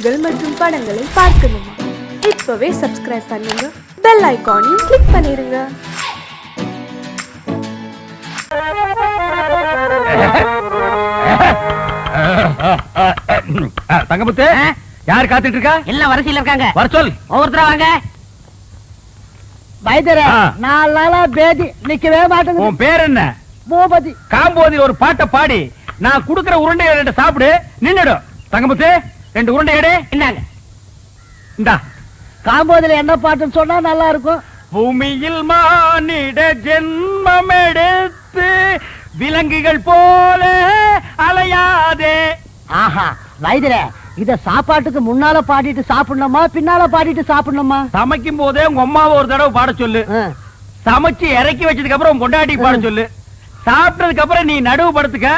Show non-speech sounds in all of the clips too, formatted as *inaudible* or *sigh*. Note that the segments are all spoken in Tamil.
பாடல்கள் மற்றும் படங்களை பார்க்கணுமா? இப்பவே சப்ஸ்கிரைப் பண்ணுங்க. பெல் ஐகானையும் கிளிக் பண்ணிருங்க. தங்கமுத்து யார் காத்துட்டு இருக்கா எல்லாம் வரிசையில இருக்காங்க. வர சொல். ஒவ்வொருத்தரா வாங்க. வைத்தியரே ஆ. நாலு நாளா பேதி. நிக்கவே மாட்டேங்குது. உன் பேர் என்ன? பூபதி. காம்போதில் ஒரு பாட்டை பாடி நான் குடுக்கிற உருண்டையை ரெண்டு சாப்பிடு நின்னுடும் தங்கமுத்து ரெண்டு உருண்டை எடு. என்னங்க இந்தா. காம்போதில என்ன பாட்டுன்னு சொன்னா நல்லா இருக்கும் பூமியில் மானிட ஜென்மம் எடுத்து விலங்குகள் போல அலையாதே. ஆஹா வைத்தியரே இத சாப்பாட்டுக்கு முன்னால பாடிட்டு சாப்பிடணுமா பின்னால பாடிட்டு சாப்பிடணுமா? சமைக்கும் போதே உங்க அம்மாவை ஒரு தடவை பாட சொல்லு. சமைச்சு இறக்கி வச்சதுக்கு அப்புறம் உன் பொண்டாட்டி பாட சொல்லு. சாப்பிட்டதுக்கு அப்புறம் நீ நடுவு படுத்துக்க.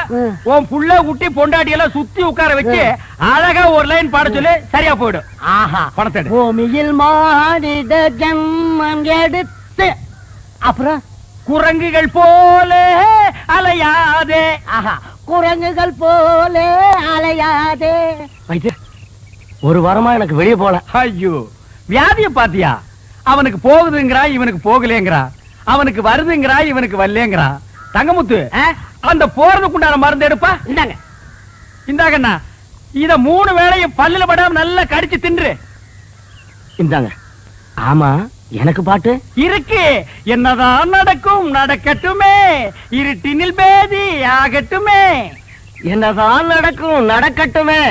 உன் புள்ள குட்டி பொண்டாட்டி எல்லாம் சுத்தி உட்கார வச்சு அழகா ஒரு லைன் பாட சொல்லு சரியா போயிடும். ஆஹா. பணத்தை எடு. பூமியில் மானிட ஜன்மம் எடுத்து அப்புறம்? குரங்குகள் போல அலையாதே. ஆஹா. குரங்குகள் போல அலையாதே. ஒரு வாரமா எனக்கு வெளியே போல. ஐயோ வியாதிய பாத்தியா? அவனுக்கு போகுதுங்கிறா இவனுக்கு போகலேங்கிறா அவனுக்கு வருதுங்கிறா இவனுக்கு வரலேங்கிறா தங்கமுத்து? அந்த போறதுக்குண்டான மருந்து எடுப்பா? இந்தாங்க. இந்தாங்கண்ணா இத மூணு வேளையும் பல்லுல படாம நல்லா கடிச்சு தின்று. இந்தாங்க. ஆமா எனக்கு பாட்டு? இருக்கு. என்னதான் நடக்கும் நடக்கட்டுமே. இருட்டினில் பேதி ஆகட்டுமே. என்னதான் நடக்கும் நடக்கட்டுமே.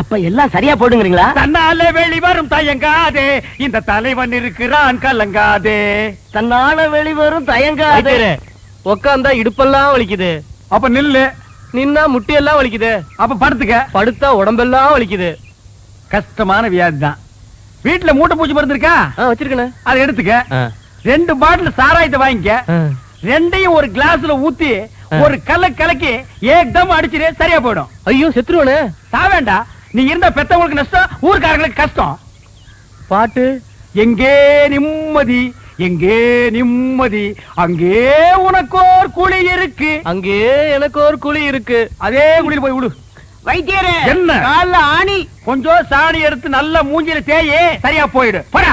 அப்ப எல்லாம் சரியா போடுங்கிறீங்களா? தன்னால வெளிவரும் தயங்காதே. இந்த தலைவன் இருக்கிறான் கலங்காதே. தன்னால வெளிவரும் தயங்காது. உக்காந்தா இடுப்பெல்லாம் வலிக்குது. அப்ப நில்லு. நின்னா முட்டியெல்லாம் வலிக்குது. அப்ப படுத்துக்க. படுத்தா உடம்பெல்லாம் வலிக்குது. கஷ்டமான வியாதி தான் வீட்டுல மூட்டை பூச்சி மருந்து இருக்கா? வச்சிருக்கேன். அதை எடுத்துக்க. ரெண்டு பாட்டில் சாராயத்தை வாங்கிக்க. ரெண்டையும் ஒரு கிளாஸ்ல ஊத்தி ஒரு கல்ல கலக்கி ஏக்தம் அடிச்சிரு சரியா போயிடும். ஐயோ செத்துருவனே. சாவேண்டா. நீ இருந்த பெத்தவங்களுக்கு நஷ்டம் ஊர்க்காரங்களுக்கு கஷ்டம். பாட்டு எங்கே நிம்மதி எங்கே நிம்மதி அங்கே உனக்கோர் குழி இருக்கு. அங்கே எனக்கு ஒரு குழி இருக்கு. அதே குழியில் போய் விடு. வைத்தியரே என்ன? கால்ல ஆணி. கொஞ்சம் சாணி எடுத்து நல்ல மூஞ்சில தேயே சரியா போயிடு. போடா.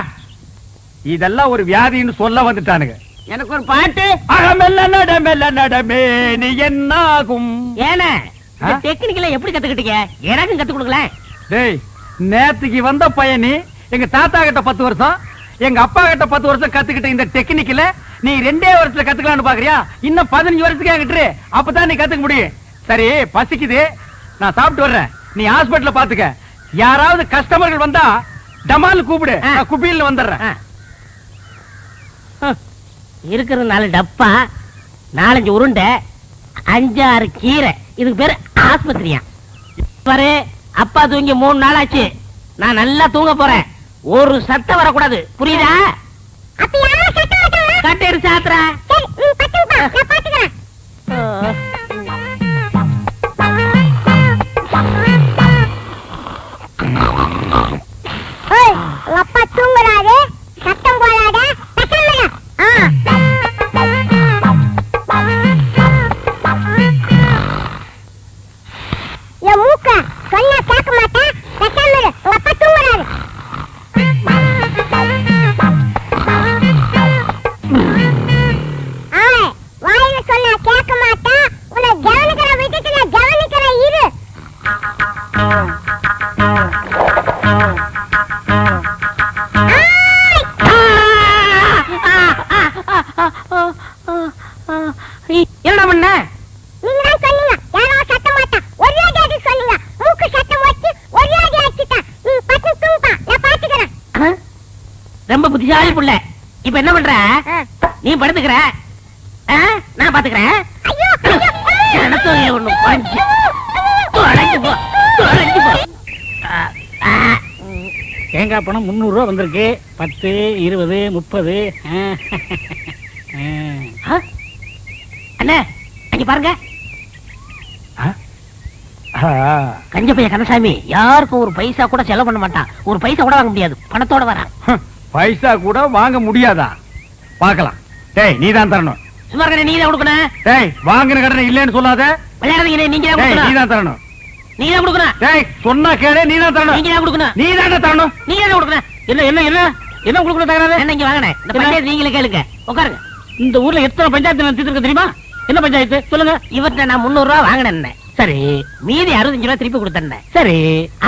இதெல்லாம் ஒரு வியாதின்னு சொல்ல வந்துட்டானுங்க. எனக்கு ஒரு பாட்டு. அகமெல்ல நடமெல்ல நடமே நீ என்னாகும்? ஏன? டெக்னிக்கல எப்படி கத்துக்கிட்டீங்க? எனக்கும் கத்து டேய் நேத்துக்கு வந்த பையனி எங்க தாத்தா கிட்ட பத்து வருஷம் எங்க அப்பா கிட்ட பத்து வருஷம் கத்துக்கிட்ட இந்த டெக்னிக்கல நீ ரெண்டே வருஷத்துல கத்துக்கலாம்னு பாக்குறியா? இன்னும் பதினஞ்சு வருஷத்துக்கு என்கிட்ட. அப்பதான் நீ கத்துக்க முடியும். சரி பசிக்குது. நான் சாப்பிட்டு வர்றேன். நீ ஹாஸ்பிடல்ல பாத்துக்க. யாராவது கஸ்டமர்கள் வந்தா டமால் கூப்பிடு. நான் வந்துடுறேன். இருக்கிற நாலு டப்பா நாலஞ்சு உருண்டை அஞ்சாறு கீரை. இதுக்கு பேரு ஆஸ்பத்திரியா. பாரு அப்பா தூங்கி மூணு நாள் ஆச்சு நான் நல்லா தூங்க போறேன். ஒரு சத்தம் வரக்கூடாது. புரியுதா? கட்டேரு சாத்திரா என்ன பண்ண? நீங்க தான் சொன்னீங்க யாரோ சத்தம் மாட்டான் ஒரே அடி சொன்னீங்க மூக்கு சத்தம் வச்சு ஒரே நீ பட்டு நான் பாத்துக்கிறேன் ஆ? ரொம்ப புத்திசாலி புள்ள. இப்ப என்ன பண்ற? நீ படுத்துக்கிற? நான் பாத்துக்கிறேன் ஐயோ ஐயோ எனக்கு ஒண்ணு பஞ்சு தொலைஞ்சு போ. தொலைஞ்சு. தேங்காய் பணம் முந்நூறு ரூபா வந்திருக்கு. பத்து இருபது முப்பது? அண்ணே அங்க பாருங்க. கஞ்ச பைய கந்தசாமி யாருக்கும் ஒரு பைசா கூட செலவு பண்ண மாட்டான். ஒரு பைசா கூட வாங்க முடியாது. பணத்தோட வரான். பைசா கூட வாங்க முடியாதா? பார்க்கலாம். டேய் நீ தான் தரணும். சும்மா இருக்க நீ தான் கொடுக்கணும். டேய் வாங்கின கடனை இல்லைன்னு சொல்லாத. விளையாடுறீங்க நீங்க தான் டேய் நீ கொடுக்கணும். தான் தரணும். நீங்க தான் கொடுக்கணும். டேய் சொன்னா கேளு நீ தான் தரணும். நீங்க தான் கொடுக்கணும். நீ தான் தரணும். நீங்க தான் கொடுக்கணும். என்ன என்ன என்ன? என்ன கொடுக்கணும் தகராறு என்ன இங்க வாங்கண்ணே. இந்த? பஞ்சாயத்து நீங்களே கேளுங்க. உட்காருங்க. இந்த ஊர்ல எத்தனை பஞ்சாயத்து நான் தீர்த்திருக்க தெரியுமா? என்ன பஞ்சாயத்து? சொல்லுங்க. இவர்கிட்ட நான் முந்நூறு ரூபா வாங்கினேன் சரி. மீதி அறுபத்தஞ்சு ரூபா திருப்பி கொடுத்தேன் சரி.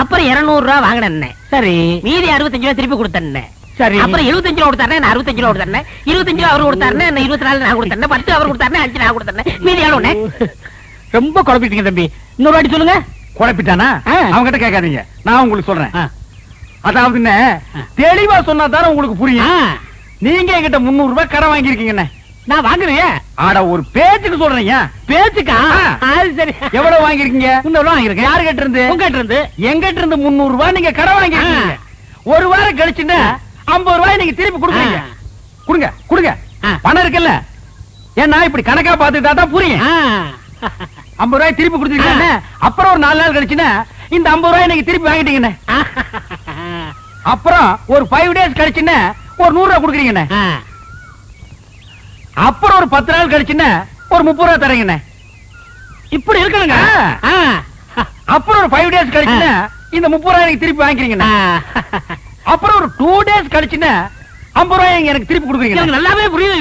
அப்புறம் இருநூறு ரூபா வாங்கினேன் சரி. மீதி அறுபத்தஞ்சு ரூபா திருப்பி கொடுத்தேன் சரி. அப்புறம் எழுபத்தஞ்சு ரூபா கொடுத்தாரு நான் அறுபத்தஞ்சு ரூபா கொடுத்தேன் இருபத்தஞ்சு ரூபா அவர் கொடுத்தாரு நான் இருபத்தி நாலு நான் கொடுத்தேன் பத்து அவர் கொடுத்தாரு அஞ்சு நான் கொடுத்தேன் மீதி எவ்வளவு ரொம்ப குழப்பிட்டீங்க தம்பி. இன்னொரு வாட்டி சொல்லுங்க. குழப்பிட்டானா? ஆ. அவங்க கிட்ட கேட்காதீங்க. நான் உங்களுக்கு சொல்றேன். அதாவது என்ன, தெளிவா சொன்னா தானே உங்களுக்கு புரியும். நீங்க என்கிட்ட முந்நூறு ரூபாய் கடன் வாங்கியிருக்கீங்கண்ணே. நான் வாங்குறேன். ஆட ஒரு பேச்சுக்கு சொல்றீங்க பேச்சுக்கா. அது சரி. எவ்வளவு வாங்கிருக்கீங்க முன்னூறு வாங்கிருக்கேன் யாரு கிட்ட இருந்து உங்ககிட்ட இருந்து எங்கிட்ட இருந்து முந்நூறு ரூபாய் நீங்க கடன் வாங்கிருக்கீங்க ஒரு வாரம் கழிச்சுன்னா ஐம்பது ரூபாய் நீங்க திருப்பி கொடுக்குறீங்க. கொடுங்க கொடுங்க. பணம் இருக்குல்ல? ஏன்னா இப்படி கணக்கா பாத்துக்கிட்டா தான் புரியும். ஐம்பது ரூபாய் திருப்பி கொடுத்துருக்கீங்க அப்புறம் ஒரு நாலு நாள் கழிச்சுன்னா இந்த ஐம்பது ரூபாய் நீங்க திருப்பி வாங்கிட்டீங்கண்ணே. அப்புறம் ஒரு ஃபைவ் டேஸ் கழிச்சுன்னா ஒரு நூறு ரூபாய் கொடுக்குறீங்கண்ணே. அப்புறம் ஒரு பத்து நாள் கழிச்சுன்னா ஒரு முப்பது ரூபாய் தரீங்கண்ணே. இப்படி இருக்கணுங்க? அப்புறம் ஒரு ஃபைவ் டேஸ் கழிச்சுன்னா இந்த முப்பது ரூபாய் எனக்கு திருப்பி வாங்கிக்கிறீங்கண்ணே. அப்புறம் ஒரு டூ டேஸ் கழிச்சுன்னா ஐம்பது ரூபாய் எனக்கு திருப்பி கொடுக்குறீங்க எனக்கு நல்லாவே புரியுது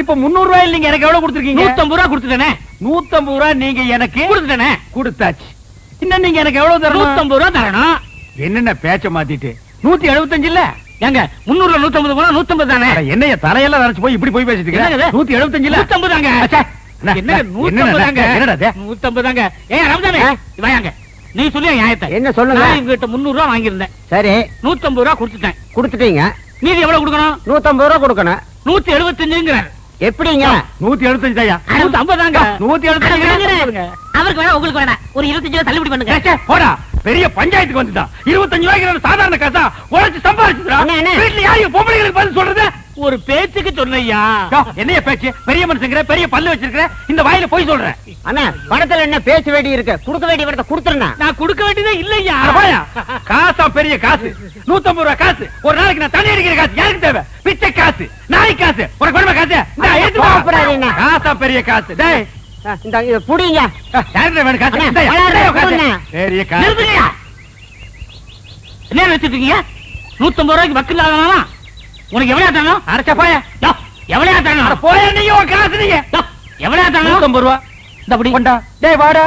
இப்ப. முன்னூறு ரூபாயில் நீங்க எனக்கு எவ்வளவு கொடுத்துருக்கீங்க? நூத்தம்பது ரூபா கொடுத்துட்டேனே. நூத்தம்பது ரூபாய் நீங்க எனக்கு கொடுத்துட்டேனே. கொடுத்தாச்சு. இன்னும் நீங்க எனக்கு எவ்வளவு தரணும்? நூத்தம்பது ரூபா தரணும். என்னென்ன பேச்ச மாத்திட்டு? நூத்தி எழுபத்தஞ்சு இல்ல ஏங்க முன்னூறுல நூத்தம்பது போனா நூத்தம்பது தானே? என்னைய தலையெல்லாம் நரைச்சு போய் இப்படி போய் பேசிட்டு? நூத்தி எழுபத்தஞ்சு இல்ல? நூத்தம்பது தாங்க. என்ன, நூத்தம்பது தாங்க? நூத்தம்பது தாங்க. ஏன்? வாயாங்க நீ சொல்லி நியாயத்தை. என்ன சொல்லுங்க? நான் இவங்கிட்ட முன்னூறு ரூபா வாங்கியிருந்தேன். சரி. நூத்தம்பது ரூபா கொடுத்துட்டேன். கொடுத்துட்டீங்க. மீதி எவ்வளவு கொடுக்கணும்? நூத்தம்பது ரூபா கொடுக்கணும். நூத்தி எழுபத்தஞ்சுங்கிறார் எப்படிங்க? நூத்தி எழுபத்தஞ்சு தாயா நூத்தி ஐம்பது தாங்க நூத்தி எழுபத்தஞ்சு அவருக்கு வேணா உங்களுக்கு வேணா. ஒரு இருபத்தஞ்சு ரூபா தள்ளுபடி பண்ணுங்க. போடா. பெரிய பஞ்சாயத்துக்கு வந்துட்டான் இருபத்தஞ்சு ரூபாய்க்கு சாதாரண காசா உழைச்சு அண்ணே. வீட்டுல யாரையும் பொம்பளைங்களுக்கு பதில் சொல்றது? ஒரு பேச்சுக்கு சொன்னையா என்னைய பேச்சு? பெரிய மனுஷங்கிற பெரிய பல்லு வச்சிருக்கிற இந்த வாயில போய் சொல்றேன் அண்ணா பணத்துல என்ன பேச வேண்டி இருக்கு? கொடுக்க வேண்டிய கொடுத்துருண்ணா. நான் கொடுக்க வேண்டியதே இல்லையா? காசா பெரிய காசு. நூத்தம்பது ரூபாய் காசு. ஒரு நாளைக்கு நான் தண்ணி அடிக்கிற காசு. யாருக்கு தேவை? பிச்சை காசு. நாய் காசு. உனக்கு வேணுமா காசு. காசா பெரிய காசு. இந்த இதை புடிங்க. யாருக்கு வேணும் நிறுத்துங்கய்யா. என்ன நூத்தம்பது ரூபாய்க்கு வக்கு இல்லாதவனா? உனக்கு எவ்வளவு தரணும் அரைச்சா போயா? எவ்வளவு தரணும் போயா நீ உன் காசு நீங்க. எவ்வளவு நூத்தம்பது ரூபா. இந்த அப்படி கொண்டா. டேய் வாடா.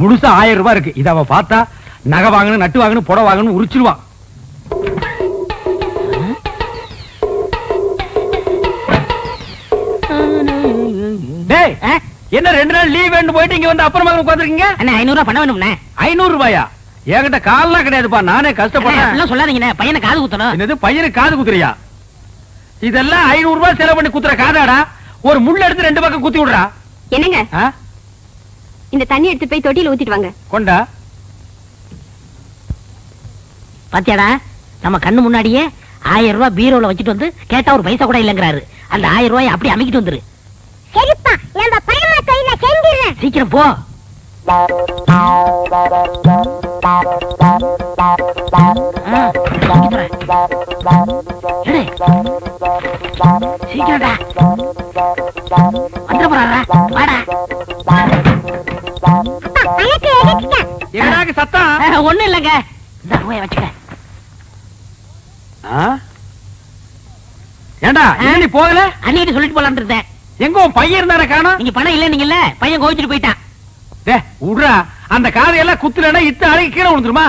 முழுசா ஆயிரம் ரூபாய் இருக்கு. இத அவ பார்த்தா நகை வாங்கணும் நட்டு வாங்கணும் புடவை வாங்கணும் உரிச்சிருவான். டேய்? என்ன ரெண்டு நாள் லீவ் வேண்டு போயிட்டு இங்க வந்து அப்புறமா உட்காந்துருக்கீங்க அண்ணா ஐநூறு பண்ண வேணும்ண்ணே ஐநூறு ரூபாயா? என்கிட்ட கால்லாம் கிடையாதுப்பா. நானே கஷ்டப்படுறேன். சொல்லாதீங்கண்ணே. பையனை காது குத்தணும். என்னது பையனுக்கு காது குத்துறியா? இதெல்லாம் ஐநூறு ரூபாய் செலவு பண்ணி குத்துற காதாடா? ஒரு முள்ள எடுத்து ரெண்டு பக்கம் குத்தி விடுறா. என்னங்க? இந்த தண்ணி எடுத்து போய் தொட்டியில ஊத்திட்டு வாங்க. கொண்டா? பாத்தியாடா நம்ம கண்ணு முன்னாடியே ஆயிரம் ரூபாய் பீரோல வச்சுட்டு வந்து கேட்டா ஒரு பைசா கூட இல்லங்கிறாரு. அந்த ஆயிரம் ரூபாய் அப்படி அமைக்கிட்டு வந்துரு. சரிப்பா நம்ம பரமா தொழில செஞ்சிடுறேன் சீக்கிரம் போ. சீக்கிரம்டா. வந்துட போறாரா? வாடா. அணைக்கு எடுத்துட்டேன் எங்கடாக்கு சத்தம் ஒண்ணும் இல்லைங்க இந்த ரூபாய் வச்சுக்க ஆ? ஏண்டா இன்னும் நீ போகல அன்னிட்டு சொல்லிட்டு போலான்னு இருந்தேன் எங்க உன் பையன் இருந்தானே காணோம்? நீங்க பணம் இல்ல நீங்கல்ல பையன் கோவிச்சுட்டு போயிட்டான். டே விடுறா அந்த காதையெல்லாம் குத்துலனா இத்த அழுக்கு கீழே விழுந்துருமா?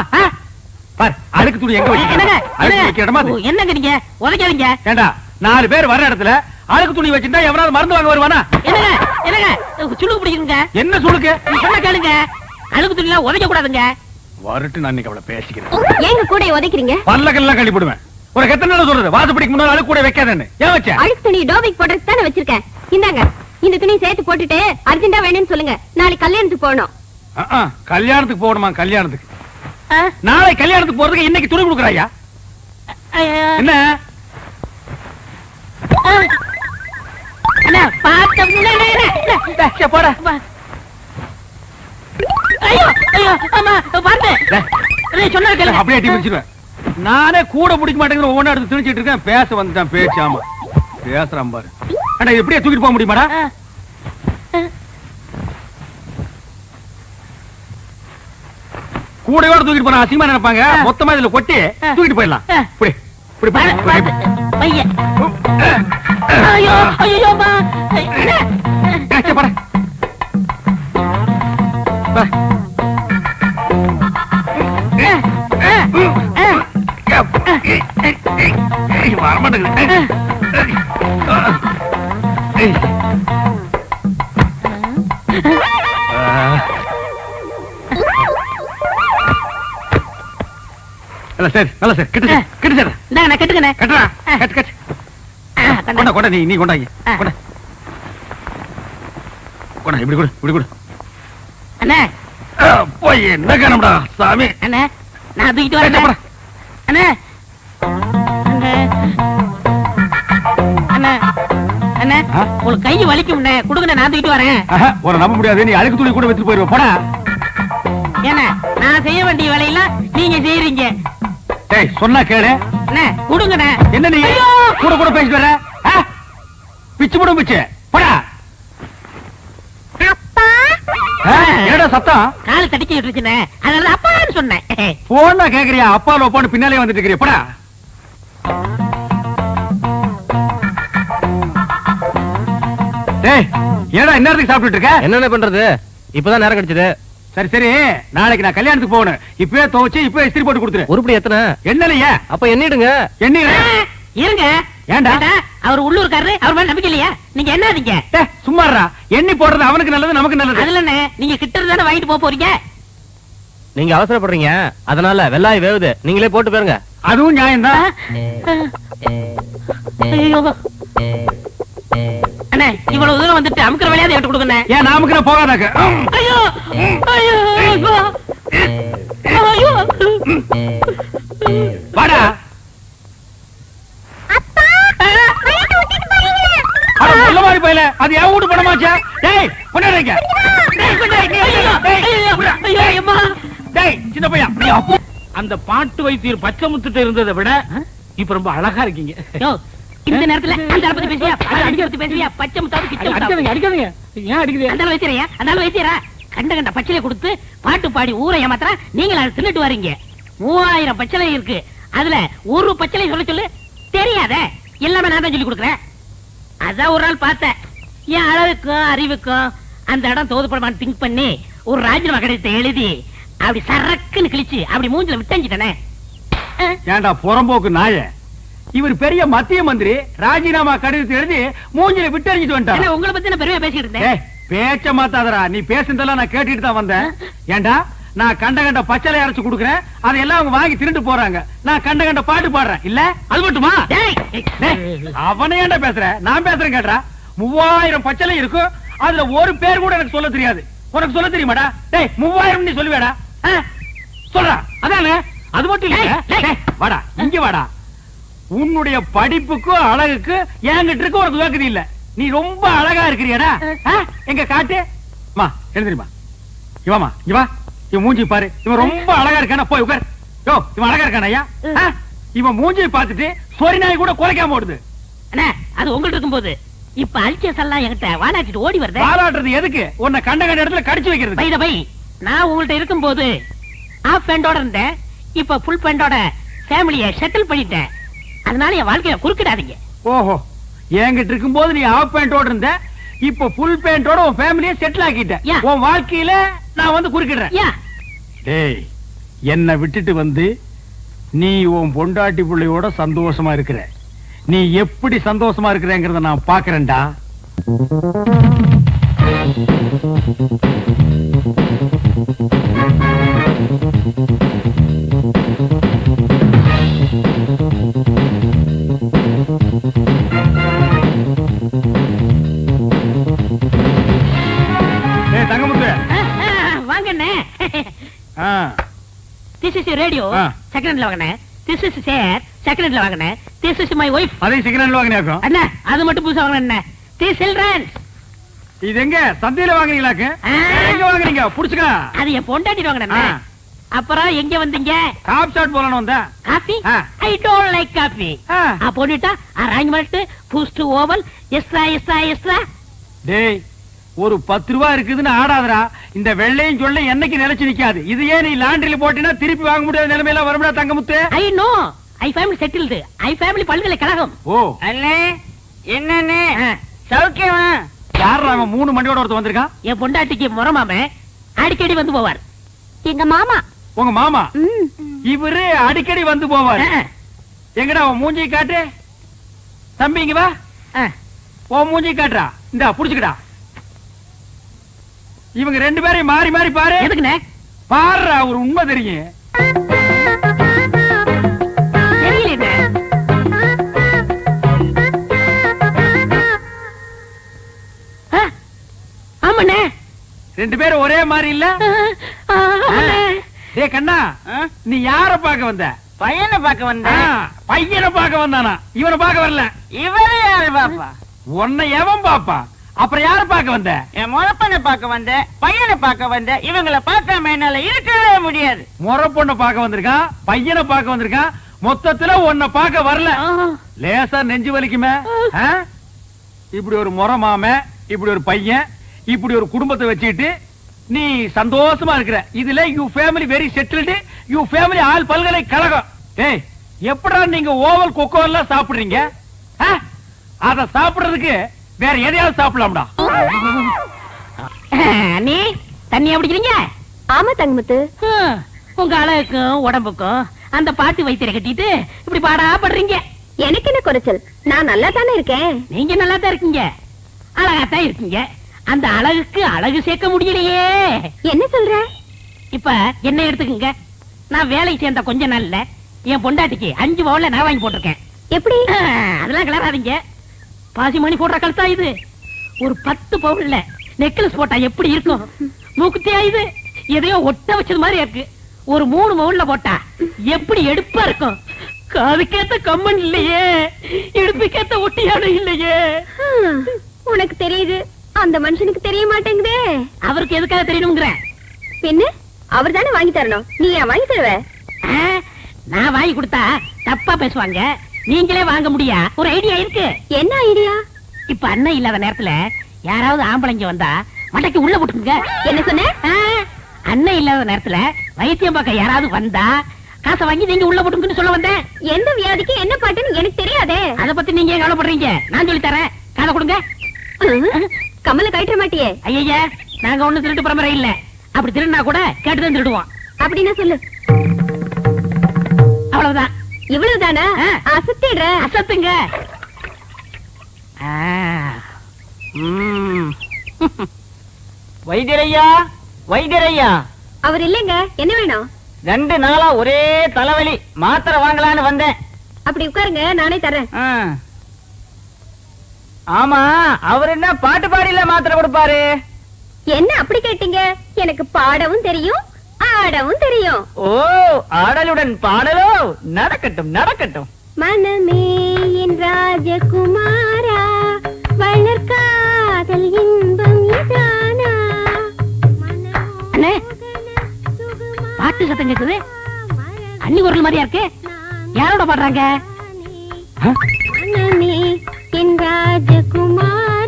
பார் அழுக்கு துணி எங்க என்னங்க? வைக்கிறோம் என்னங்க? நீங்க? உதைக்காதீங்க. ஏண்டா நாலு பேர் வர இடத்துல அழுக்கு துணி வச்சிருந்தா எவனாவது மருந்து வாங்க வருவானா? என்னங்க? என்னங்க? சுளுக்கு பிடிக்குங்க என்ன சொல்லுக்கு நீ சொன்ன கேளுங்க. அழுக்கு துணிலாம் உதைக்க கூடாதுங்க வரட்டு நான் இன்னைக்கு அவளை பேசிக்கிறேன். ஏங்க கூட உதைக்கிறீங்க? பல்லக்கெல்லாம் கழிப்பிடுவேன். உனக்கு எத்தனை நாள் சொல்றது? வாசப்படிக்கு முன்னால அழுக்கு கூட வைக்காதேன்னு. ஏன் வச்ச? அழுக்கு துணி டோபிக் போடுறதுக்கு தானே வச்சிருக்கேன். இந்தாங்க இந்த துணி சேர்த்து போட்டுட்டு அர்ஜென்ட்டா வேணும்னு சொல்லுங்க. நாளைக்கு கல்யாணத்துக்கு போகணும். கல்யாணத்துக்கு போகணுமா கல்யாணத்துக்கு? நாளை கல்யாணத்துக்கு போறதுக்கு இன்னைக்கு துணி கொடுக்குறாயா. என்ன? போடா. நானே கூட பிடிக்க மாட்டேங்கிற எடுத்து திணிச்சிட்டு இருக்கேன். பேச வந்துட்டான் பேச்சு ஆமா பேசுறான் பாரு. இது எப்படியே தூக்கிட்டு போக முடியுமாடா? கூடையோட தூக்கிட்டு போனா அசிங்கமா நினைப்பாங்க. மொத்தமா இதுல கொட்டி தூக்கிட்டு போயிடலாம். இப்படி இப்படி ஐயோ ஐயோ. பா. வரமாட்டேங்குது. சரி நல்ல சரி. கிட்ட சரி, கிட்ட சரி. இந்தாங்க நான் கட்டுக்கண்ணே. கட்டுறா? கட்டு கட்டு. ஆ, கொண்டா. கொண்டா கொண்டா நீ நீ கொண்டாங்க. ஆ. கொண்டா. கொண்டா இப்படி கொடு இப்படி கொடு. அண்ணே. ஆ, போய் என்ன காணம்டா சாமி. அண்ணே நான் தூக்கிட்டு வரேன். அண்ணே. உங்களுக்கு கை வலிக்கும்ண்ணே கொடுங்கண்ணே நான் தூக்கிட்டு வரேன். உன்னை நம்ப முடியாது நீ அழுக்கு துணி கூட வச்சுட்டு போயிருவ. போடா. ஏண்ணே நான் செய்ய வேண்டிய வேலையெல்லாம் நீங்க செய்யறீங்க டேய் சொன்னா கேளு. அண்ணே கொடுங்கண்ணே. என்ன நீ! கூட கூட பேசிட்டு வர? பிச்சு போடும் பிச்சு. போடா. என்னடா சத்தம்? கால் தடிக்கிட்டு இருந்துச்சுண்ணே அதனால அப்பான்னு சொன்னேன். போனா கேக்குறியா? அப்பா லோப்பான்னு பின்னாலே வந்துட்டு இருக்கிறியா. போடா. டேய் என்னடா இந்நேரத்துக்கு சாப்பிட்டுட்டு இருக்க? என்னென்ன பண்றது? இப்பதான் நேரம் கிடைச்சது சரி சரி. நாளைக்கு நான் கல்யாணத்துக்கு போகணும். இப்பவே துவச்சு இப்பவே இஸ்திரி போட்டு கொடுத்துரு. உருப்படி எத்தனை? என்னலையே அப்ப எண்ணிடுங்க என்ன இருங்க. ஏன்டா? அவர் உள்ளூர்காரரு அவர் மேல நம்பிக்கை இல்லையா? நீங்க என்னதீங்க டேய், சும்மாறா. எண்ணி போடுறது அவனுக்கு நல்லது நமக்கு நல்லது. அதுல என்ன? நீங்க கிட்ட இருந்தானே வாங்கிட்டு போக போறீங்க? நீங்க அவசரப்படுறீங்க. அதனால வெள்ளாய் வேவுது. நீங்களே போட்டு போயிருங்க அதுவும் நியாயம்தான். ஐயோ. அண்ணே இவ்வளவு தூரம் வந்துட்டு அமுக்கிற வேலையாவது எடுத்து கொடுங்கண்ணே. ஏன் நான் போகாதாக்க? ஐயோ ஐயோ ஐயோ. வாடா. போயில. அது என் வீட்டு பணமாச்சா? டேய் கொண்டாடுங்க டேய் சின்ன பையன் அந்த பாட்டு வைத்தியர் பச்சை முத்துட்டு இருந்ததை விட இப்ப ரொம்ப அழகா இருக்கீங்க. யோ, இந்த நேரத்துல அந்த பத்தி பேசியா அந்த அடிக்க பத்தி பேசியா பச்சை முத்தாவது கிச்ச அடிக்காதீங்க அடிக்காதீங்க. ஏன் அடிக்குது? அந்த வச்சிரையா அந்த வச்சிரா கண்ட கண்ட பச்சிலை கொடுத்து பாட்டு பாடி ஊரை ஏமாத்திரா நீங்க அதை தின்னுட்டு வரீங்க. மூவாயிரம் பச்சிலை இருக்கு. அதுல ஒரு பச்சிலை சொல்ல சொல்லு. தெரியாத. எல்லாமே நான் தான் சொல்லி கொடுக்குறேன். அதான் ஒரு நாள் பார்த்தேன் என் அழகுக்கும் அறிவுக்கும் அந்த இடம் தோதுபடமான்னு திங்க் பண்ணி ஒரு ராஜினாமா கடிதத்தை எழுதி அப்படி சரக்குன்னு கிழிச்சு அப்படி மூஞ்சில விட்டஞ்சிட்டனே. ஏன்டா புறம்போக்கு நாய? இவர் பெரிய மத்திய மந்திரி ராஜினாமா கடிதத்தை எழுதி மூஞ்சில விட்டறிஞ்சிட்டு என்ன வந்துட்டான் உங்களை பத்தி நான் பெருமையா பேசிட்டு இருந்தேன்? பேச்ச மாத்தாதடா. நீ பேசுனதெல்லாம் நான் கேட்டுட்டு தான் வந்தேன். ஏன்டா நான் கண்ட கண்ட பச்சளை அரைச்சு கொடுக்குறேன். அதையெல்லாம் அவங்க வாங்கி திருட்டு போறாங்க. நான் கண்ட கண்ட பாட்டு பாடுறேன். இல்ல? அது மட்டுமா? அவனை ஏன்டா பேசுற? நான் பேசுறேன் கேட்டா மூவாயிரம் பச்சளை இருக்கும் அதுல ஒரு பேர் கூட எனக்கு சொல்ல தெரியாது. உனக்கு சொல்ல தெரியுமாடா? டேய் மூவாயிரம் நீ சொல்லுவேடா? சொல்றா. அதானே? அது மட்டும் இல்ல. வாடா. இங்க வாடா. உன்னுடைய படிப்புக்கும் அழகுக்கு என்கிட்ட இருக்க உனக்கு வேக்குது இல்ல. நீ ரொம்ப அழகா இருக்கிறியடா? எங்க காட்டு? மா எழுந்திரிமா இவாமா இவா இவன் மூஞ்சி பாரு. இவன் ரொம்ப அழகா இருக்கானா? போய் உட்கார் யோ இவன் அழகா இருக்கானா ஐயா? இவன் மூஞ்சியை பார்த்துட்டு சொரி நாய் கூட குலைக்காம ஓடுது. அண்ணா அது உங்கள்ட்ட இருக்கும்போது இப்ப அல்சியஸ் எல்லாம் என்கிட்ட வாலாட்டிட்டு ஓடி வருதே. பாராட்டுறது எதுக்கு? உன்னை கண்ட கண்ட இடத்துல கடிச்சு வைக்கிறது. பை பை நான் உங்கள்ட்ட இருக்கும்போது ஆஃப் பேண்டோட இருந்தேன். இப்ப ஃபுல் பேண்டோட ஃபேமிலிய செட்டில் பண்ணிட்டேன். அதனால என் வாழ்க்கைய குறுக்கிடாதீங்க. ஓஹோ என்கிட்ட இருக்கும்போது நீ ஆஃப் பேண்டோட இருந்த இப்ப ஃபுல் பேண்டோட உன் ஃபேமிலியை செட்டில் ஆக்கிட்ட. யா. உன் வாழ்க்கையில நான் வந்து குறுக்கிடுறேன். டேய் என்னை விட்டுட்டு வந்து நீ உன் பொண்டாட்டி பிள்ளையோட சந்தோஷமா இருக்கிற. நீ எப்படி சந்தோஷமா இருக்கிறேங்கிறத நான் பாக்குறேன்டா ஏய் திஸ் இஸ் ரேடியோ. செகண்ட்ல வாங்கினேன். திஸ் இஸ் சேர் செகண்ட்ல வாங்கினேன். திஸ் இஸ் மை ஒய்ஃப் அதையும் சிக்கன் வாங்கினாக்கும் அண்ணா அது மட்டும் புதுசா வாங்கினேன் திஸ் சில்ட்ரன்ஸ் இது எங்க? சந்தையில வாங்குறீங்களாக்கு. எங்க வாங்குறீங்க? புடிச்சுக்க. அது என் பொண்டாட்டி வாங்கினேன். அப்புறம் எங்க வந்தீங்க? காப் ஷாட் போலன்னு வந்தேன். Coffee. I don't like coffee ஆ. போட்டுட்டா arrangement Boost Oval extra extra extra டேய் ஒரு பத்து ரூபா இருக்குதுன்னு ஆடாதடா. இந்த வெள்ளையும் சொல்ல என்னைக்கு நிலைச்சு நிக்காது. இது ஏன் நீ லாண்டரியில போட்டினா திருப்பி வாங்க முடியாத நிலைமையில வரும்டா Thangamuthu? I know. I family settled I family பல்கலைக்கழகம் ஓ. அண்ணே என்னண்ணே? சௌக்கியமா? யார் அவன் மூணு மண்டியோட ஒருத்தர் வந்திருக்கான்? என் பொண்டாட்டிக்கு முறமாம அடிக்கடி வந்து போவார். எங்க மாமா. உங்க மாமா. இவரு அடிக்கடி வந்து போவார். எங்கடா உன் மூஞ்சி காட்டு? தம்பி இங்க வா. உன் மூஞ்சி காட்டுறா. இந்த புடிச்சுக்கடா. இவங்க ரெண்டு பேரையும் மாறி மாறி பாரு. எதுக்குண்ணே? பாருடா ஒரு உண்மை தெரியும் ரெண்டு பேரும் ஒரே மாதிரி இல்ல. டேய் கண்ணா நீ யார பார்க்க வந்த? பையனை பார்க்க வந்த. பையனை பார்க்க வந்தானா? இவனை பார்க்க வரல. இவரு யாரு பாப்பா? உன்னை எவன் பாப்பா? அப்புறம் யார பார்க்க வந்த? என் முழப்பனை பார்க்க வந்த பையனை பார்க்க வந்த இவங்களை பார்க்காம என்னால இருக்கவே முடியாது. முறை பொண்ணை பார்க்க வந்திருக்கான் பையனை பார்க்க வந்திருக்கான் மொத்தத்துல உன்னை பார்க்க வரல. லேசா நெஞ்சு வலிக்குமே ஆ? இப்படி ஒரு முறை மாம இப்படி ஒரு பையன் இப்படி ஒரு குடும்பத்தை வச்சுக்கிட்டு நீ சந்தோஷமா இருக்கிற. இதுல you family very settled you family all பல்கலைக்கழகம். ஏய் எப்படா நீங்க ஓவல் கொக்கோ எல்லாம் சாப்பிடுறீங்க? ஆ? அத சாப்பிடுறதுக்கு வேற எதையாவது சாப்பிடலாம்டா. *laughs* அண்ணி தண்ணியா பிடிக்கிறீங்க ஆமா தங்கமுத்து. உங்க அழகுக்கும் உடம்புக்கும் அந்த பாட்டு வைத்தியரை கட்டிட்டு இப்படி பாடா படுறீங்க. எனக்கு என்ன குறைச்சல்? நான் நல்லா தானே இருக்கேன். நீங்க நல்லா தான் இருக்கீங்க. அழகாத்தான் இருக்கீங்க. அந்த அழகுக்கு அழகு சேர்க்க முடியலையே. என்ன சொல்ற? இப்ப என்ன எடுத்துக்கங்க. நான் வேலைக்கு சேர்ந்த கொஞ்ச நாள்ல என் பொண்டாட்டிக்கு அஞ்சு பவுன்ல நான் வாங்கி போட்டிருக்கேன். எப்படி? *laughs* அதெல்லாம் கிளறாதீங்க. பாசி மணி போடுற கழுத்தா இது? ஒரு பத்து பவுன்ல நெக்லஸ் போட்டா எப்படி இருக்கும்? மூக்குத்தியா இது? எதையோ ஒட்ட வச்சது மாதிரி இருக்கு. ஒரு மூணு பவுன்ல போட்டா எப்படி எடுப்பா இருக்கும்? காதுக்கேத்த கம்மன் இல்லையே. இடுப்புக்கேத்த ஒட்டியானம் இல்லையே. உனக்கு தெரியுது. அந்த மனுஷனுக்கு தெரிய மாட்டேங்குதே. அவருக்கு எதுக்காக தெரியணுங்கிற? பின்ன அவர் தானே வாங்கி தரணும். நீ ஏன் வாங்கி தருவ? நான் வாங்கி கொடுத்தா தப்பா பேசுவாங்க. நீங்களே வாங்க முடியா? ஒரு ஐடியா இருக்கு. என்ன ஐடியா இப்ப அண்ணன் இல்லாத நேரத்துல யாராவது ஆம்பளைங்க வந்தா மண்டைக்கு உள்ள போட்டுங்க என்ன சொன்ன? அண்ணன் இல்லாத நேரத்துல வைத்தியம் பார்க்க யாராவது வந்தா காசை வாங்கி நீங்க உள்ள போட்டுங்கன்னு சொல்ல வந்தேன். எந்த வியாதிக்கு என்ன பாட்டுன்னு எனக்கு தெரியாதே. அத பத்தி நீங்க ஏன் கவலைப்படுறீங்க? நான் சொல்லி தரேன். காதை கொடுங்க. கமல கழட்ட மாட்டியே. ஐயா நாங்க ஒண்ணு திருட்டு பரம்பரை இல்ல. அப்படி திருடினா கூட கேட்டுதான் திருடுவோம் அப்படின்னா சொல்லு. அவ்வளவுதான். இவ்வளவுதானா. அசத்திடுற. அசத்துங்க. வைத்தியரையா? வைத்தியரையா? அவர் இல்லைங்க. என்ன வேணும்? ரெண்டு நாளா ஒரே தலைவலி. மாத்திரை வாங்கலான்னு வந்தேன். அப்படி உட்காருங்க நானே தரேன். ஆமா அவர் என்ன பாட்டு பாடியில மாத்திரை கொடுப்பாரு? என்ன அப்படி கேட்டீங்க? எனக்கு பாடவும் தெரியும் ஆடவும் தெரியும். ஓ ஆடலுடன் பாடலோ? நடக்கட்டும் நடக்கட்டும். மனமே என் ராஜகுமாரா வளர்காதல் இன்பம் இதானா? அண்ணே பாட்டு சத்தம் கேக்குது. அண்ணி குரல் மாதிரியா இருக்கு? யாரோட பாடுறாங்க? மனமே என் ராஜகுமாரா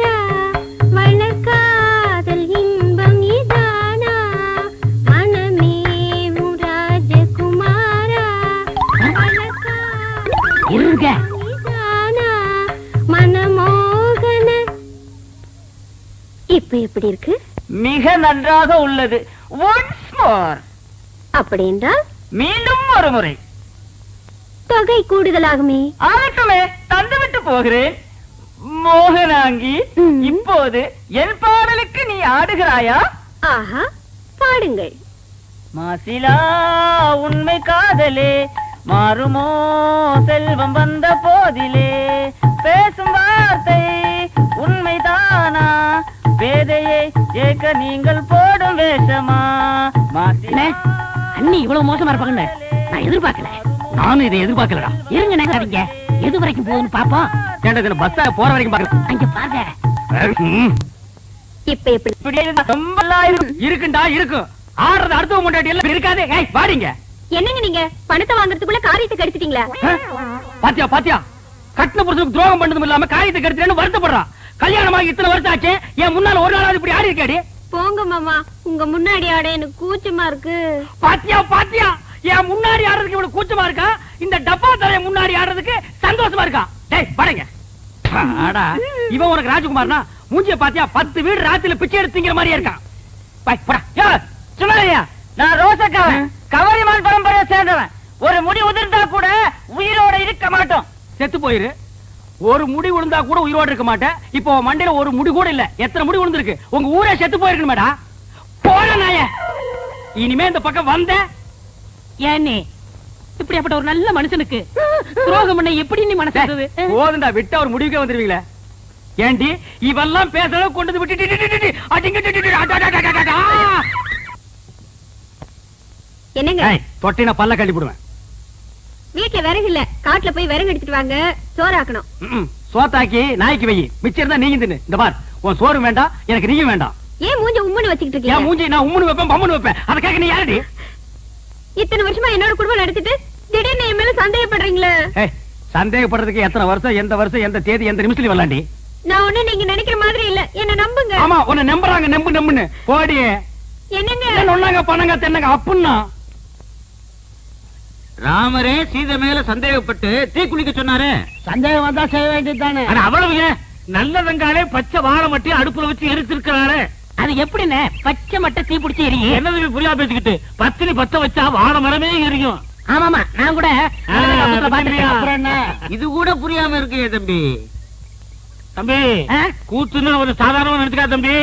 இப்ப எப்படி இருக்கு? மிக நன்றாக உள்ளது. ஒன்ஸ் மோர் அப்படி என்றால்? மீண்டும் ஒரு முறை. தொகை கூடுதலாகுமே. ஆகட்டுமே தந்துவிட்டு போகிறேன். மோகனாங்கி. இப்போது என் பாடலுக்கு நீ ஆடுகிறாயா? ஆஹா பாடுங்கள். மாசிலா உண்மை காதலே. மாறுமோ செல்வம் வந்த போதிலே. பேசும் வார்த்தை பேதையை ஏக்க நீங்கள் போடும் வேஷமா? அண்ணே இவ்வளவு மோசமா இருப்பாங்கன்னு நான் எதிர்பார்க்கல. நானும் இதை எதிர்பார்க்கலடா. இருங்க நினைக்காதீங்க எது வரைக்கும் போகுதுன்னு பாப்போம் ஏன்டா இதுல பஸ்ஸா போற வரைக்கும் பாக்குறேன் அங்க பாருங்க. இப்ப எப்படி? ரொம்ப. இருக்குண்டா இருக்கும். ஆடுறது அடுத்த முன்னாடி எல்லாம் இருக்காதே. வாடிங்க. என்னங்க நீங்க? பணத்தை வாங்குறதுக்குள்ள காரியத்தை கெடுத்துட்டீங்களா? பாத்தியா பாத்தியா? கட்டின புருஷனுக்கு துரோகம் பண்ணதும் இல்லாம காரியத்தை கெடுத்துறேன்னு வருத்தப்படுறான். கல்யாணமாகி இத்தனை வருஷம் ஆச்சு என் முன்னால ஒரு நாளாவது இப்படி ஆடி இருக்காடி போங்க மாமா. உங்க முன்னாடி ஆட எனக்கு கூச்சமா இருக்கு. பாத்தியா பாத்தியா? என் முன்னாடி ஆடுறதுக்கு இவ்வளவு கூச்சமா இருக்கா? இந்த டப்பா தலைய முன்னாடி ஆடுறதுக்கு சந்தோஷமா இருக்கா? டேய் படங்க ஆடா இவன் உனக்கு ராஜகுமார்னா மூஞ்சிய பாத்தியா பத்து வீடு ராத்திரில பிச்சை எடுத்துங்கிற மாதிரியே இருக்கான் பை, போடா. யோ, சுமலையா நான் ரோசக்காவன் கவரிமான் பரம்பரையை சேர்ந்தவன். ஒரு முடி உதிர்ந்தா கூட உயிரோட இருக்க மாட்டோம். செத்து போயிரு. ஒரு முடி விழுந்தா கூட உயிரோட இருக்க மாட்டேன். இப்போ மண்டையில ஒரு முடி கூட இல்ல. எத்தனை முடி விழுந்திருக்கு உங்க ஊரே செத்து போயிருக்கு மேடா. போன நாய. இனிமே இந்த பக்கம் வந்த. ஏன்னே இப்படியாப்பட்ட ஒரு நல்ல மனுஷனுக்கு துரோகம் பண்ண எப்படி நீ மனசு வருது? போதுண்டா விட்டு அவர் முடிவுக்கே வந்துருவீங்களே. ஏண்டி இவெல்லாம் பேசுறத கொண்டு வந்து விட்டு. என்னங்க? தொட்டினா பல்ல கட்டி போடுவேன். வீட்டுல விறகு இல்ல காட்டுல போய் விறகு எடுத்துட்டு வாங்க. சோறாக்கணும். சோத்தாக்கி நாய்க்கு வை. மிச்சம் இருந்தா நீங்க தின்னு. இந்த பார். உன் சோறு வேண்டாம் எனக்கு நீயும் வேண்டாம். ஏன் மூஞ்ச உம்முன்னு வச்சுக்கிட்டு இருக்கீங்க? மூஞ்சி நான் உம்முன்னு வைப்பேன் பம்முன்னு வைப்பேன். அதை கேட்க நீ யாரடி? இத்தனை வருஷமா என்னோட குடும்பம் நடத்திட்டு திடீர்னு என் மேல சந்தேகப்படுறீங்களே? சந்தேகப்படுறதுக்கு எத்தனை வருஷம் எந்த வருஷம் எந்த தேதி எந்த நிமிஷத்துல வரலாண்டி. நான் ஒண்ணு நீங்க நினைக்கிற மாதிரி இல்ல. என்ன நம்புங்க. ஆமா உன்னை நம்புறாங்க நம்பு நம்புன்னு. போடி. என்னங்க? என்ன ஒண்ணாங்க பண்ணங்க தென்னங்க அப்புன்னா. ராமரே சீதை மேல சந்தேகப்பட்டு தீ குளிக்க சொன்னாரு. சந்தேகம் வந்தா செய்ய வேண்டியது தானே ஆனா அவ்வளவு ஏன் நல்லதங்காலே பச்சை வாழை மட்டும் அடுப்புல வச்சு எரிச்சிருக்கிறாரு. அது எப்படிண்ணே? பச்சை மட்டை தீ பிடிச்சி எரியும் என்னது புரியா பேசிக்கிட்டு? பத்தினி பத்த வச்சா வாழை மரமே எரியும். ஆமாமா நான் கூட இது கூட புரியாம இருக்கே தம்பி. தம்பி? கூத்துன்னு ஒரு சாதாரண நினைச்சுக்கா தம்பி.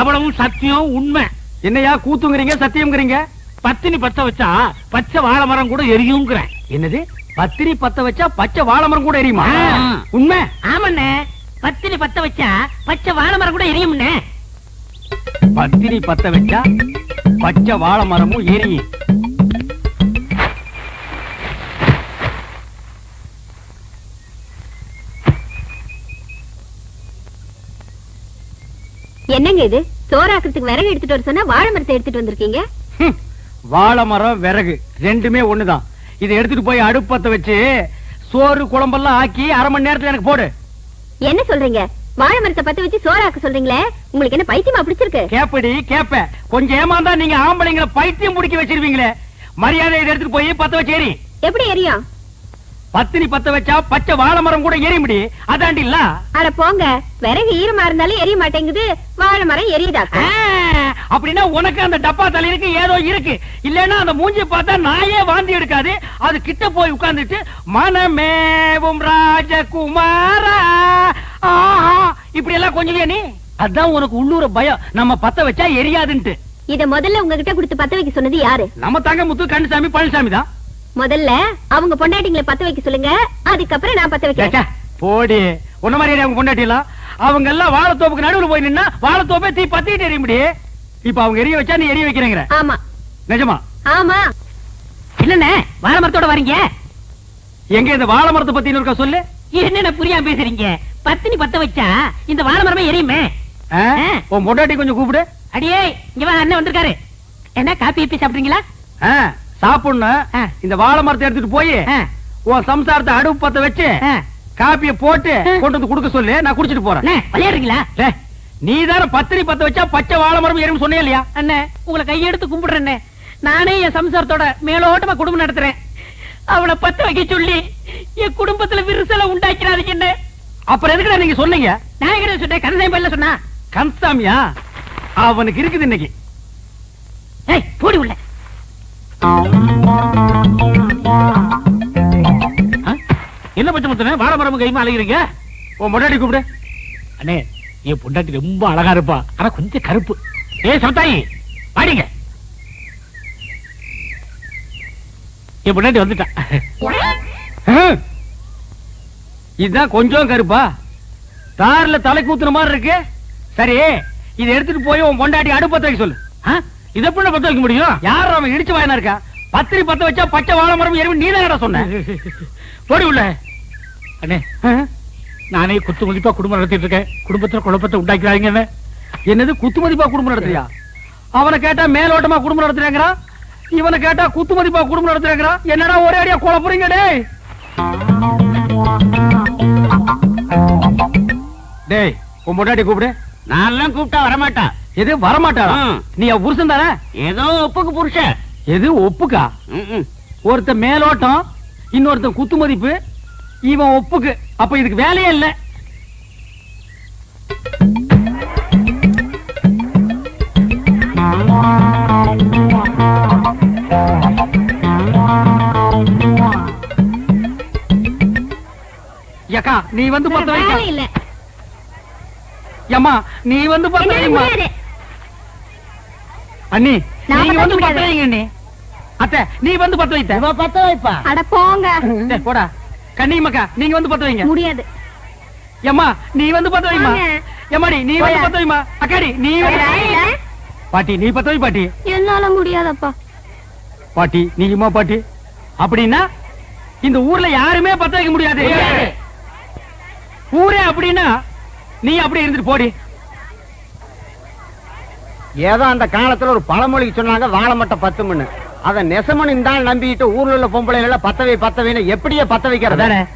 அவ்வளவும் சத்தியம் உண்மை. என்னையா கூத்துங்கிறீங்க சத்தியம்ங்கிறீங்க? பத்தினி பத்த வச்சா பச்சை வாழை மரம் கூட எரியுங்கிறேன். என்னது? பத்திரி பத்த வச்சா பச்சை வாழை மரம் கூட எரியுமா. உண்மை? ஆமாண்ணே. பத்தினி பத்த வச்சா பச்சை வாழை மரம் கூட எரியும்ண்ணே. பத்திரி பத்த வச்சா பச்சை வாழை மரமும் எரியும். என்னங்க இது? சோறாக்குறதுக்கு விறகு எடுத்துட்டு வர சொன்னா வாழை மரத்தை எடுத்துட்டு வந்திருக்கீங்க. வாழை மரம் விறகு. ரெண்டுமே ஒண்ணுதான். இதை எடுத்துட்டு போய் அடுப்பத்த வச்சு சோறு குழம்பெல்லாம் ஆக்கி அரை மணி நேரத்துல எனக்கு போடு. என்ன சொல்றீங்க? வாழை மரத்தை பத்த வச்சு சோறாக்க சொல்றீங்களே? உங்களுக்கு என்ன பைத்தியமா பிடிச்சிருக்கு? கேப்படி கேப்ப. கொஞ்சம் ஏமாந்தா நீங்க ஆம்பளைங்களை பைத்தியம் பிடிக்க வச்சிருவீங்களே. மரியாதை இதை எடுத்துட்டு போய் பத்த வச்சு எரி எப்படி எரியும் பத்தினி பத்த வச்சா பச்சை வாழை மரம் கூட எரிய முடி அதாண்டி இல்ல அட போங்க விறகு ஈரமா இருந்தாலும் எரிய மாட்டேங்குது வாழை மரம் எரியுதாக்க ஆ, அப்படின்னா உனக்கு அந்த டப்பா தலையிருக்கு ஏதோ இருக்கு. இல்லன்னா அந்த மூஞ்சி பார்த்தா நாயே வாந்தி எடுக்காது. அது கிட்ட போய் உட்கார்ந்துட்டு மனமேவும் ராஜகுமாரா. ஆஹா இப்படி எல்லாம் கொஞ்சம் நீ? அதான் உனக்கு உள்ளூர பயம். நம்ம பத்த வச்சா எரியாதுன்ட்டு. இத முதல்ல உங்ககிட்ட கொடுத்து பத்த வைக்க சொன்னது யாரு? நம்ம தங்க முத்து கண்ணுசாமி பழனிசாமி தான். முதல்ல அவங்க பொண்டாட்டிங்களை பத்த வைக்க சொல்லுங்க. அதுக்கப்புறம் நான் பத்த வைக்கிறேன். போடி. உன்ன மாதிரி அவங்க கொண்டாட்டிலாம் அவங்க எல்லாம் வாழைத்தோப்புக்கு நடுவுல போய் நின்னா வாழைத்தோப்பே தீ பத்திட்டு எரிய முடி இப்ப அவங்க எரிய வச்சா நீ எரிய வைக்கிறேங்கிற. ஆமா. நிஜமா? ஆமா. இல்லண்ணே வாழை மரத்தோட வரீங்க. எங்க இந்த வாழை மரத்தை பத்தி இருக்கா சொல்லு. என்னென்ன புரியாம பேசுறீங்க? பத்தினி பத்த வச்சா இந்த வாழை மரமே எரியுமே. உன் பொண்டாட்டி கொஞ்சம் கூப்பிடு. அடியே இங்க வா அண்ணன் வந்திருக்காரு. என்ன காப்பி இப்பி சாப்பிடுறீங்களா? சாப்பிடணும். இந்த வாழை மரத்தை எடுத்துட்டு போய் உன் சம்சாரத்தை அடுப்பு பத்த வச்சு. காப்பிய போட்டு. கொண்டு வந்து கொடுக்க சொல்லு நான் குடிச்சிட்டு போறேன். விளையாடுறீங்களா? நீ தானே பத்திரி பத்த வச்சா பச்சை வாழை மரம் எறும்பு சொன்னே இல்லையா? அண்ணே உங்களை கையெடுத்து கும்பிடுறேன்னே நானே என் சம்சாரத்தோட மேலோட்டமா குடும்பம் நடத்துறேன். அவளை பத்த வைக்க சொல்லி என் குடும்பத்துல விரிசலை உண்டாக்கிறாதீங்க என்ன அப்புறம் எதுக்குடா நீங்க சொன்னீங்க? நான் எங்க சொன்னேன் கந்தசாமி பல்ல சொன்னா. கன்சாமியா அவனுக்கு இருக்குது இன்னைக்கு ஏய் போடி உள்ள ஆ? என்ன பச்சை முத்தனே? வாழை மரம் கைமா அலைகிறீங்க உன் பொண்டாட்டி கூப்பிடு. அண்ணே என் பொண்டாட்டி ரொம்ப அழகா இருப்பா. ஆனா கொஞ்சம் கருப்பு. ஏ சமத்தாயி வாடிங்க. என் பொண்டாட்டி வந்துட்டா. இதுதான் கொஞ்சம் கருப்பா. தார்ல தலை கூத்துற மாதிரி இருக்கு. சரி இதை எடுத்துட்டு போய் உன் பொண்டாட்டி அடுப்பத்த சொல்லு? இதை எப்படி பத்த வைக்க முடியும்? யார் அவன் இடிச்சு வாயனா இருக்கா? பத்திரி பத்த வச்சா பச்சை வாழை மரம் எறும்பு நீ தான் சொன்ன? போடி உள்ள. அண்ணே நானே குத்து மதிப்பா குடும்பம் நடத்திட்டு இருக்கேன். குடும்பத்துல குழப்பத்தை உண்டாக்கிறாங்க என்னது குத்து மதிப்பா குடும்பம் நடத்துறியா? அவனை கேட்டா மேலோட்டமா குடும்பம் நடத்துறேங்கிறான் இவனை கேட்டா குத்து மதிப்பா குடும்பம் நடத்துறேங்கிறான் என்னடா ஒரே அடியா கொலை போறீங்க டேய்? டேய் உன் முன்னாடி கூப்பிடு. நான் கூப்பிட்டா வரமாட்டா. எது வரமாட்டாளா? ம். நீ புருஷன் தானே? ஏதோ ஒப்புக்கு புருஷன் எது ஒப்புக்கா? ம்ம். ஒருத்தன் மேலோட்டம் இன்னொருத்தன் குத்து மதிப்பு இவன் ஒப்புக்கு. அப்ப இதுக்கு வேலையே இல்ல. ஏக்கா நீ வந்து பத்த இல்ல. ஏம்மா நீ வந்து பத்த அண்ணி நீங்க வந்து. பத்த வைங்க அண்ணி. அத்தை நீ வந்து பத்த வைத்த. இவ பத்த வைப்பா? அட போங்க. டேய், போடா. கண்ணி மக்கா நீங்க வந்து பத்த வைங்க. முடியாது. ஏம்மா நீ வந்து பத்த வைமா. ஏமாடி நீ வந்து. பத்த வைமா? அக்காடி நீ பாட்டி நீ பத்த வை பாட்டி. என்னால முடியாதப்பா. பாட்டி நீ சும்மா பாட்டி? அப்படின்னா இந்த ஊர்ல யாருமே பத்த வைக்க முடியாது. ஊரே அப்படின்னா நீ அப்படியே இருந்துட்டு போடி. ஏதோ அந்த காலத்துல ஒரு பழமொழிக்கு சொன்னாங்க வாழமட்ட பத்து பத்துமன்னு அத நெசமன் இந்த ஆள் நம்பிட்டு ஊர்ல உள்ள பொம்பளை பத்தவை பத்தவைன்னு எப்படியே பத்த வைக்கிறது?